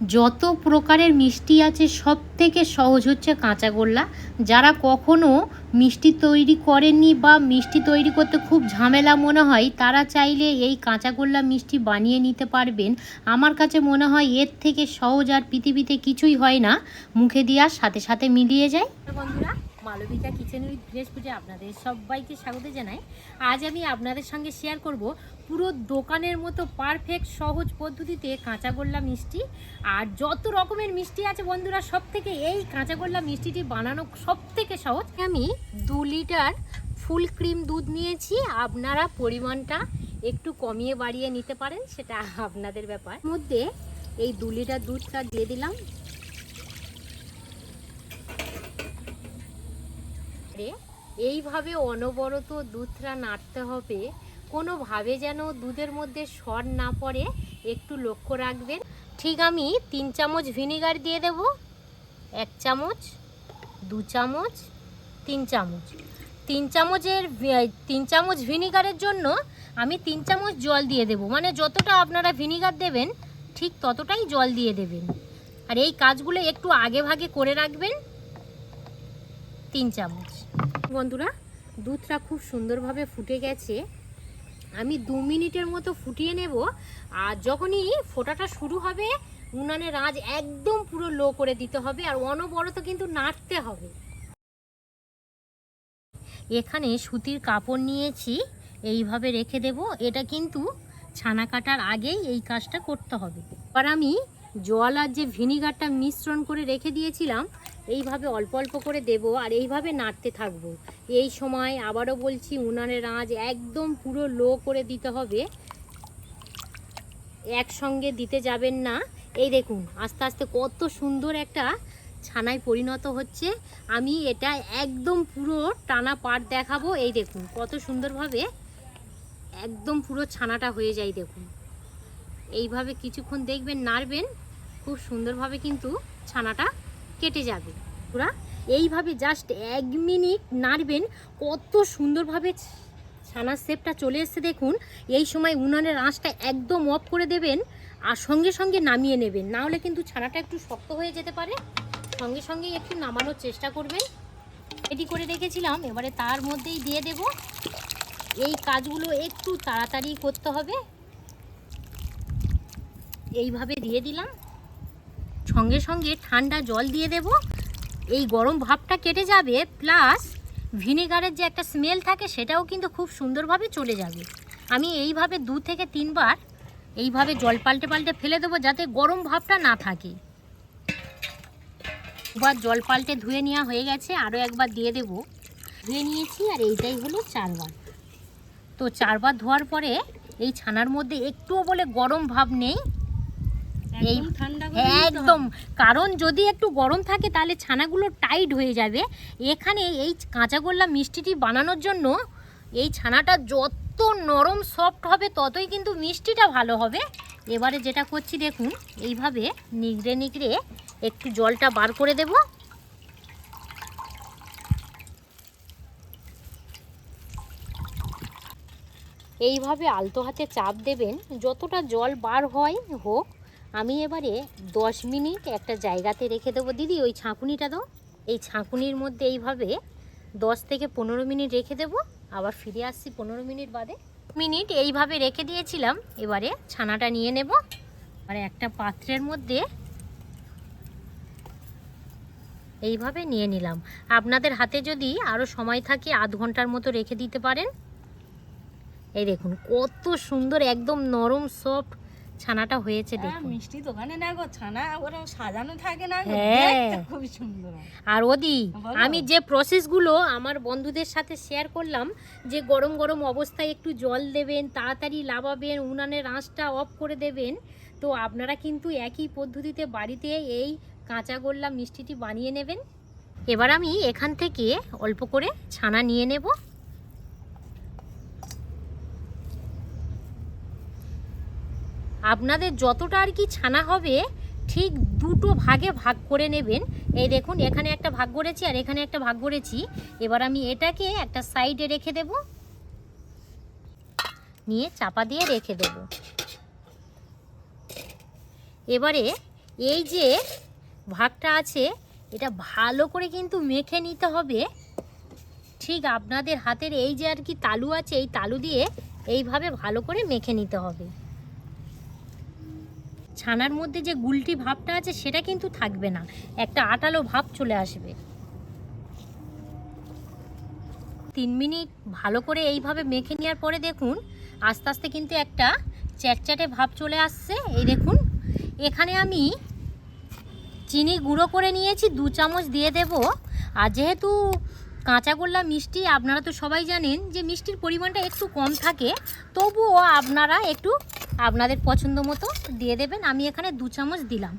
যত প্রকারের মিষ্টি আছে সব থেকে সহজ হচ্ছে কাঁচাগোল্লা যারা কখনো মিষ্টি তৈরি করেননি বা মিষ্টি তৈরি করতে খুব ঝামেলা মনে হয়, তারা চাইলে এই কাঁচাগোল্লা মিষ্টি বানিয়ে নিতে পারবেন। আমার কাছে মনে হয় এর থেকে সহজ আর পৃথিবীতে কিছুই হয় না। মুখে দেওয়ার সাথে সাথে মিলিয়ে যায়। বন্ধুরা মালবিকা কিচেন উইথ ভিলেজ ফুডে আপনাদের সবাইকে স্বাগত জানাই। আজ আমি আপনাদের সঙ্গে শেয়ার করব পুরো দোকানের মতো পারফেক্ট সহজ পদ্ধতিতে কাঁচাগোল্লা মিষ্টি। আর যত রকমের মিষ্টি আছে বন্ধুরা সব থেকে এই কাঁচাগোল্লা মিষ্টিটি বানানো সব থেকে সহজ। আমি দু লিটার ফুল ক্রিম দুধ নিয়েছি। আপনারা পরিমাণটা একটু কমিয়ে বাড়িয়ে নিতে পারেন, সেটা আপনাদের ব্যাপার। মধ্যে এই দু লিটার দুধটা দিয়ে দিলাম। রে এইভাবে অনবরত দুধটা নাড়তে হবে। কোনোভাবে যেন দুধের মধ্যে সর না পড়ে, একটু লক্ষ্য রাখবেন। ঠিক আমি তিন চামচ ভিনিগার দিয়ে দেব, এক চামচ, দু চামচ, তিন চামচ। তিন চামচের তিন চামচ ভিনিগারের জন্য আমি তিন চামচ জল দিয়ে দেব। মানে যতটা আপনারা ভিনিগার দেবেন, ঠিক ততটাই জল দিয়ে দেবেন। আর এই কাজগুলো একটু আগে ভাগে করে রাখবেন। তিন চামচ। বন্ধুরা, দুধটা খুব সুন্দরভাবে ফুটে গেছে। আমি দু মিনিটের মতো ফুটিয়ে নেব, আর যখনই ফোটাটা শুরু হবে, উনানের আঁচ একদম পুরো লো করে দিতে হবে, আর অনবরত কিন্তু নাড়তে হবে। এখানে সুতির কাপড় নিয়েছি, এইভাবে রেখে দেব। এটা কিন্তু ছানা কাটার আগেই এই কাজটা করতে হবে। আর আমি জল আর যে ভিনিগারটা মিশ্রণ করে রেখে দিয়েছিলাম এইভাবে অল্প অল্প করে দেব আর এইভাবে নাড়তে থাকব। এই সময় আবারও বলছি উনানের আঁচ একদম পুরো লো করে দিতে হবে। একসঙ্গে দিতে যাবেন না। এই দেখুন, আস্তে আস্তে কত সুন্দর একটা ছানায় পরিণত হচ্ছে। আমি এটা একদম পুরো টানা পাট দেখাবো। এই দেখুন, কত সুন্দরভাবে একদম পুরো ছানাটা হয়ে যায় দেখুন। এইভাবে কিছুক্ষণ দেখবেন, নাড়বেন। খুব সুন্দরভাবে কিন্তু ছানাটা কেটে যাবে। পুরা এইভাবে জাস্ট এক মিনিট নাড়বেন। কত সুন্দরভাবে ছানার শেপটা চলে এসছে দেখুন। এই সময় উনানের আঁচটা একদম অফ করে দেবেন আর সঙ্গে সঙ্গে নামিয়ে নেবেন। না হলে কিন্তু ছানাটা একটু শক্ত হয়ে যেতে পারে। সঙ্গে সঙ্গেই একটু নামানোর চেষ্টা করবেন। রেডি করে রেখেছিলাম। এবারে তার মধ্যেই দিয়ে দেব। এই কাজগুলো একটু তাড়াতাড়ি করতে হবে। এইভাবে দিয়ে দিলাম। সঙ্গে সঙ্গে ঠান্ডা জল দিয়ে দেব। এই গরম ভাবটা কেটে যাবে প্লাস ভিনেগারের যে একটা স্মেল থাকে সেটাও কিন্তু খুব সুন্দরভাবে চলে যাবে। আমি এইভাবে দু থেকে তিনবার এইভাবে জল পাল্টে পাল্টে ফেলে দেবো যাতে গরম ভাবটা না থাকে। এবার জল পাল্টে ধুয়ে নেওয়া হয়ে গেছে, আরও একবার দিয়ে দেব। ধুয়ে নিয়েছি আর এইটাই হলো চারবার। তো চারবার ধোয়ার পরে এই ছানার মধ্যে একটুও বলে গরম ভাব নেই। এই একদম। কারণ যদি একটু গরম থাকে তাহলে ছানাগুলো টাইট হয়ে যাবে। এখানে এই কাঁচাগোল্লা মিষ্টিটি বানানোর জন্য এই ছানাটা যত নরম সফট হবে ততই কিন্তু মিষ্টিটা ভালো হবে। এবারে যেটা করছি দেখুন এইভাবে নিগড়ে নিগড়ে একটু জলটা বার করে দেব। এইভাবে আলতো হাতে চাপ দেবেন। যতটা জল বার হয় হোক আমি এবারে দশ মিনিট একটা জায়গাতে রেখে দেবো। দিদি, ওই ছাঁকুনিটা দাও। এই ছাঁকুনির মধ্যে এইভাবে দশ থেকে পনেরো মিনিট রেখে দেবো। আবার ফিরে আসছি পনেরো মিনিট বাদে। মিনিট এইভাবে রেখে দিয়েছিলাম। এবারে ছানাটা নিয়ে নেব। আর একটা পাত্রের মধ্যে এইভাবে নিয়ে নিলাম। আপনাদের হাতে যদি আরও সময় থাকে, আধ ঘণ্টার মতো রেখে দিতে পারেন। এই দেখুন, কত সুন্দর, একদম নরম, সফট। ছানাটা হয়েছে দেখুন। মিষ্টি দোকানে না গো ছানা ওরা সাজানো থাকে না হ্যাঁ। দেখতে খুবই সুন্দর। আর ওদি আমি যে প্রসেসগুলো আমার বন্ধুদের সাথে শেয়ার করলাম যে গরম গরম অবস্থায় একটু জল দেবেন তাড়াতাড়ি লাভাবেন উনানের আঁচটা অফ করে দেবেন তো আপনারা কিন্তু একই পদ্ধতিতে বাড়িতে এই কাঁচা গোল্লা মিষ্টিটি বানিয়ে নেবেন। এবার আমি এখান থেকে অল্প করে ছানা নিয়ে নেব। আপনাদের যতটা আর কি ছানা হবে, ঠিক দুটো ভাগে ভাগ করে নেবেন। এই দেখুন, এখানে একটা ভাগ করেছি আর এখানে একটা ভাগ করেছি। এবার আমি এটাকে একটা সাইডে রেখে দেব। নিয়ে চাপা দিয়ে রেখে দেব। এবারে এই যে ভাগটা আছে, এটা ভালো করে কিন্তু মেখে নিতে হবে। ঠিক আপনাদের হাতের এই যে আর কি তালু আছে, এই তালু দিয়ে এইভাবে ভালো করে মেখে নিতে হবে। ছানার মধ্যে যে গুলটি ভাবটা আছে, সেটা কিন্তু থাকবে না। একটা আটালো ভাব চলে আসবে। তিন মিনিট ভালো করে এইভাবে মেখে নেওয়ার পরে দেখুন, আস্তে আস্তে কিন্তু একটা চ্যাটচ্যাটে ভাব চলে আসছে। এই দেখুন, এখানে আমি চিনি গুঁড়ো করে নিয়েছি, দু চামচ দিয়ে দেব। আর যেহেতু কাঁচাগোল্লা মিষ্টি, আপনারা তো সবাই জানেন যে মিষ্টির পরিমাণটা একটু কম থাকে, তবুও আপনারা একটু আপনাদের পছন্দ মতো দিয়ে দেবেন। আমি এখানে দু চামচ দিলাম।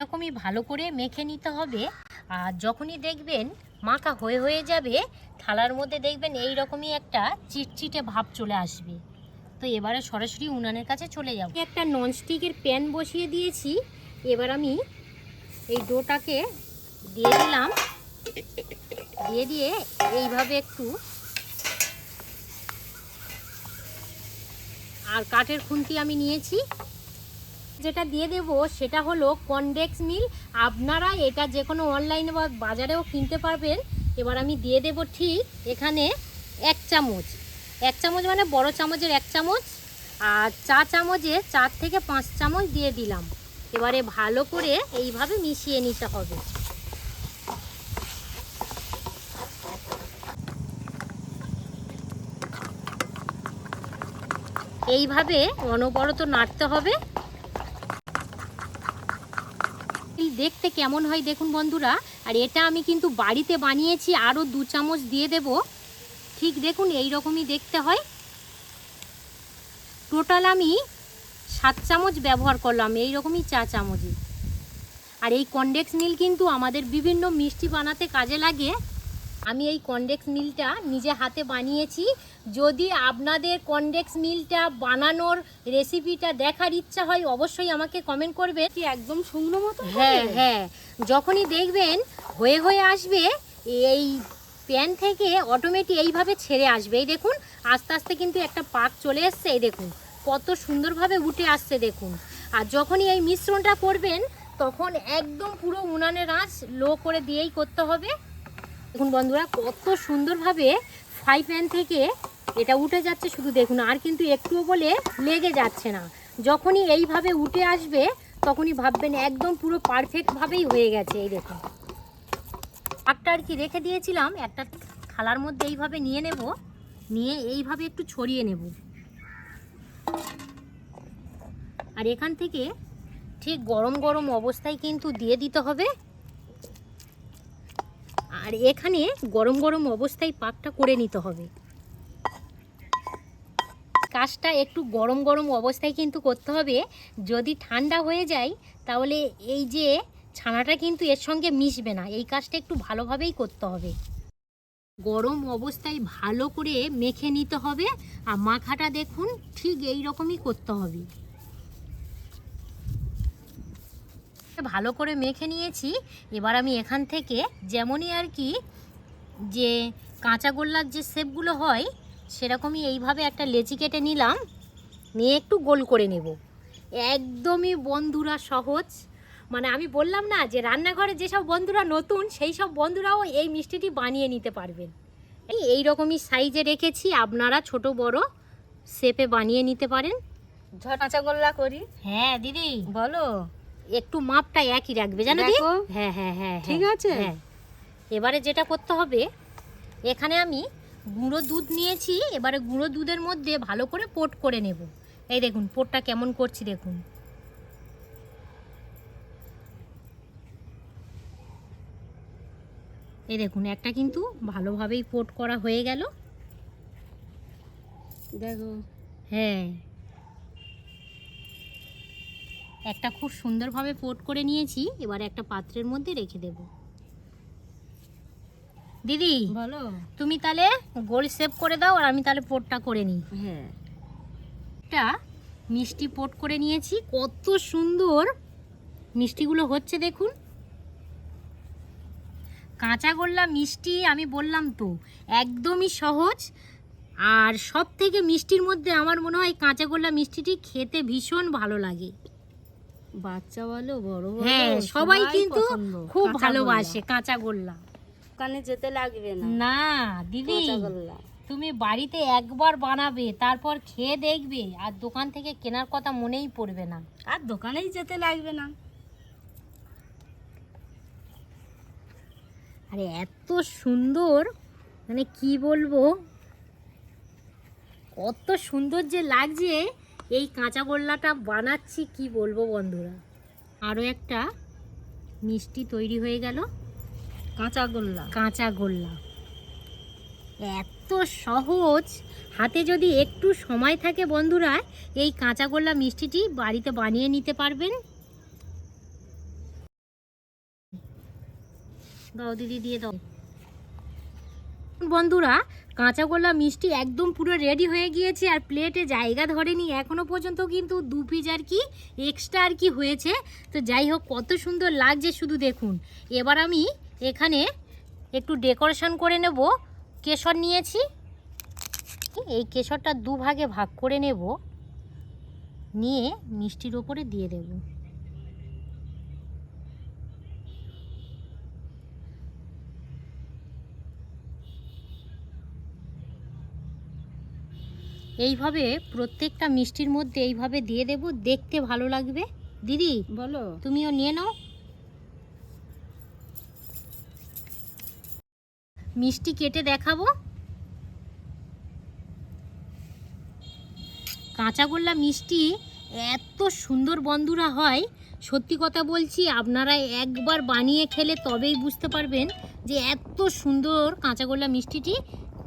এরকমই ভালো করে মেখে নিতে হবে। আর যখনই দেখবেন মাখা হয়ে হয়ে যাবে, থালার মধ্যে দেখবেন এই রকমই একটা চিটচিটে ভাব চলে আসবে। তো এবারে সরাসরি উনানের কাছে চলে যাব। একটা ননস্টিকের প্যান বসিয়ে দিয়েছি। এবার আমি এই ডোটাকে দিয়ে দিলাম। দিয়ে দিয়ে এইভাবে একটু আর কাঠের খুন্তি আমি নিয়েছি। যেটা দিয়ে দেব সেটা হলো কনডেক্স মিল। আপনারা এটা যে কোনো অনলাইনে বা বাজারেও কিনতে পারবেন। এবার আমি দিয়ে দেব ঠিক এখানে এক চামচ। এক চামচ মানে বড় চামচের এক চামচ আর চা চামচে চার থেকে পাঁচ চামচ দিয়ে দিলাম। এবারে ভালো করে এইভাবে মিশিয়ে নিতে হবে। এইভাবে অনবরত নাড়তে হবে। দেখতে কেমন হয় দেখুন বন্ধুরা, আর এটা আমি কিন্তু বাড়িতে বানিয়েছি, আরও দু চামচ দিয়ে দেব। ঠিক দেখুন এই রকমই দেখতে হয়। টোটাল আমি সাত চামচ ব্যবহার করলাম এই রকমই চা চামচই। আর এই কন্ডেক্স মিল কিন্তু আমাদের বিভিন্ন মিষ্টি বানাতে কাজে লাগে। আমি এই কনডেক্স মিলটা নিজে হাতে বানিয়েছি। যদি আপনাদের কনডেক্স মিলটা বানানোর রেসিপিটা দেখার ইচ্ছা হয় অবশ্যই আমাকে কমেন্ট করবে কি একদম শুকনো মতো হ্যাঁ হ্যাঁ যখনই দেখবেন হয়ে হয়ে আসবে এই প্যান থেকে অটোমেটিক এইভাবে ছেড়ে আসবে। এই দেখুন আস্তে আস্তে কিন্তু একটা পাক চলে এসছে এই দেখুন। কত সুন্দরভাবে উঠে আসছে দেখুন। আর যখনই এই মিশ্রণটা করবেন তখন একদম পুরো উনানের আঁচ লো করে দিয়েই করতে হবে। দেখুন বন্ধুরা, কত সুন্দরভাবে ফ্রাই প্যান থেকে এটা উঠে যাচ্ছে শুধু দেখুন, আর কিন্তু একটুও বলে লেগে যাচ্ছে না। যখনই এইভাবে উঠে আসবে, তখনই ভাববেন একদম পুরো পারফেক্টভাবেই হয়ে গেছে, এই দেখুন। পাকটা আর কি রেখে দিয়েছিলাম, একটা থালার মধ্যে এইভাবে নিয়ে নেব, নিয়ে এইভাবে একটু ছড়িয়ে নেব। আর এখান থেকে ঠিক গরম গরম অবস্থায় কিন্তু দিয়ে দিতে হবে। আর এখানে গরম গরম অবস্থায় পাকটা করে নিতে হবে। কাজটা একটু গরম গরম অবস্থায় কিন্তু করতে হবে। যদি ঠান্ডা হয়ে যায়, তাহলে এই যে ছানাটা কিন্তু এর সঙ্গে মিশবে না। এই কাজটা একটু ভালোভাবেই করতে হবে। গরম অবস্থায় ভালো করে মেখে নিতে হবে। আর মাখাটা দেখুন ঠিক এই রকমই করতে হবে। ভালো করে মেখে নিয়েছি। এবার আমি এখান থেকে যেমনই আর কি যে কাঁচা গোল্লার যে শেপগুলো হয় সেরকমই এইভাবে একটা লেচি কেটে নিলাম। নিয়ে একটু গোল করে নেব। একদমই বন্ধুরা সহজ। মানে আমি বললাম না যে রান্নাঘরে যেসব বন্ধুরা নতুন সেই সব বন্ধুরাও এই মিষ্টিটি বানিয়ে নিতে পারবেন। এই রকমই সাইজে রেখেছি আপনারা ছোট বড় শেপে বানিয়ে নিতে পারেন। কাঁচা গোল্লা করি। হ্যাঁ দিদি। বলো। একটু মাপটা একই রাখবে জানো দি? দেখো। হ্যাঁ হ্যাঁ হ্যাঁ ঠিক হ্যাঁ, আছে? হ্যাঁ। এবারে যেটা করতে হবে এখানে আমি গুঁড়ো দুধ নিয়েছি এবারে গুঁড়ো দুধের মধ্যে ভালো করে পোট করে নেব। এই দেখুন পোটটা কেমন করছি দেখুন। এই দেখুন একটা কিন্তু ভালোভাবেই পোট করা হয়ে গেল। দেখো। হ্যাঁ। একটা খুব সুন্দরভাবে পোট করে নিয়েছি এবার একটা পাত্রের মধ্যে রেখে দেব। দিদি বলো। তুমি তাহলে গোল সেভ করে দাও আর আমি তাহলে পোটটা করে নিই। হ্যাঁ। একটা মিষ্টি পোট করে নিয়েছি কত সুন্দর মিষ্টিগুলো হচ্ছে দেখুন। কাঁচা গোল্লা মিষ্টি আমি বললাম তো একদমই সহজ। আর সব থেকে মিষ্টির মধ্যে আমার মনে হয় কাঁচা গোল্লা মিষ্টিটি খেতে ভীষণ ভালো লাগে। বাচ্চা বলো বড় বলো হ্যাঁ সবাই কিন্তু খুব ভালোবাসে কাঁচা গোল্লা। দোকানে যেতে লাগবে না। না দিদি তুমি বাড়িতে একবার বানাবে তারপর খেয়ে দেখবে আর দোকান থেকে কেনার কথা মনেই পড়বে না। আর দোকানেই যেতে লাগবে না। আরে এত সুন্দর মানে কি বলব? কত সুন্দর যে লাগছে এই কাঁচা গোল্লাটা বানাচ্ছি কি বলব বন্ধুরা? আরও একটা মিষ্টি তৈরি হয়ে গেল। কাঁচা গোল্লা। কাঁচা গোল্লা। এত সহজ। হাতে যদি একটু সময় থাকে বন্ধুরা এই কাঁচা গোল্লা মিষ্টিটি বাড়িতে বানিয়ে নিতে পারবেন। দাও দিদি দিয়ে দাও। বন্ধুরা কাঁচা গোল্লা মিষ্টি একদম পুরো রেডি হয়ে গিয়েছে আর প্লেটে জায়গা ধরেনি। এখনও পর্যন্ত কিন্তু দু পিস আর কি এক্সট্রা আর কি হয়েছে। তো যাই হোক, কত সুন্দর লাগছে শুধু দেখুন। এবার আমি এখানে একটু ডেকোরেশন করে নেব। কেশর নিয়েছি। এই কেশরটা দুভাগে ভাগ করে নেব। নিয়ে মিষ্টির ওপরে দিয়ে দেব। এইভাবে প্রত্যেকটা মিষ্টির মধ্যে এইভাবে দিয়ে দেব দেখতে ভালো লাগবে। দিদি বলো। তুমিও নিয়ে নাও। মিষ্টি কেটে দেখাবো। কাঁচাগোল্লা মিষ্টি এত সুন্দর বন্ধুরা হয়। সত্যি কথা বলছি আপনারা একবার বানিয়ে খেলে তবেই বুঝতে পারবেন যে এত সুন্দর কাঁচাগোল্লা মিষ্টিটি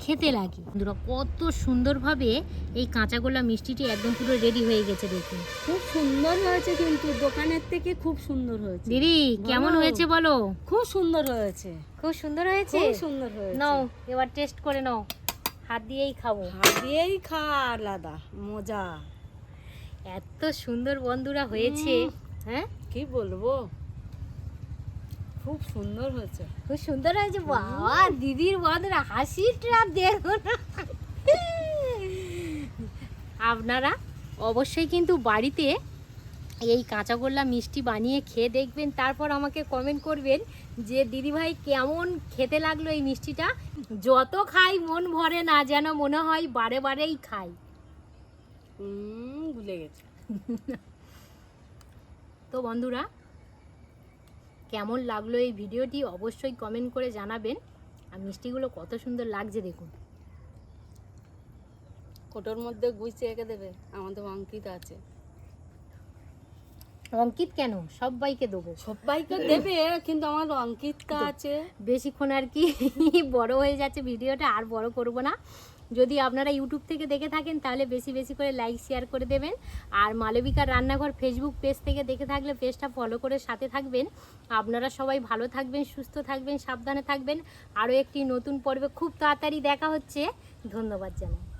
খেতে লাগে। বন্ধুরা কত সুন্দরভাবে এই কাঁচাগোল্লা মিষ্টিটি একদম পুরো রেডি হয়ে গেছে দেখুন। খুব সুন্দর হয়েছে কিন্তু দোকানের থেকে খুব সুন্দর হয়েছে। দিদি কেমন হয়েছে বলো? খুব সুন্দর হয়েছে। খুব সুন্দর হয়েছে? খুব সুন্দর হয়েছে। নাও এবার টেস্ট করে নাও। হাত দিয়েই খাব। হাত দিয়েই খা আলাদা মজা। এত সুন্দর বন্ধুরা হয়েছে। হ্যাঁ? কি বলব? খুব সুন্দর হয়েছে। খুব সুন্দর হয়েছে বাবা দিদির বন্ধুরা হাসিটা দেখুন আপনারা অবশ্যই কিন্তু বাড়িতে এই কাঁচাগোল্লা মিষ্টি বানিয়ে খেয়ে দেখবেন তারপর আমাকে কমেন্ট করবেন যে দিদিভাই কেমন খেতে লাগল এই মিষ্টিটা? যত খাই মন ভরে না যেন মনে হয় বারে বারেই খাই। ভুলে গেছে। তো বন্ধুরা কেমন লাগল এই ভিডিওটি অবশ্যই কমেন্ট করে জানাবেন। আর মিষ্টিগুলো কত সুন্দর লাগছে দেখুন। কোটোর মধ্যে গুছিয়ে রেখে দেবে? আমাদের অঙ্কিত আছে। অঙ্কিত কেন? সবাইকে দেবো। সবাইকে দেবে কিন্তু আমার অঙ্কিতটা আছে। বেশিক্ষণ আর কি বড় হয়ে যাচ্ছে ভিডিওটা আর বড় করব না। যদি আপনারা ইউটিউব থেকে দেখে থাকেন, তাহলে বেশি বেশি করে লাইক শেয়ার করে দেবেন। আর মালবিকার রান্নাঘর ফেসবুক পেজ থেকে দেখে থাকলে পেজটা ফলো করে সাথে থাকবেন। আপনারা সবাই ভালো থাকবেন, সুস্থ থাকবেন, সাবধানে থাকবেন। আরও একটি নতুন পর্বে খুব তাড়াতাড়ি দেখা হচ্ছে। ধন্যবাদ জানাই।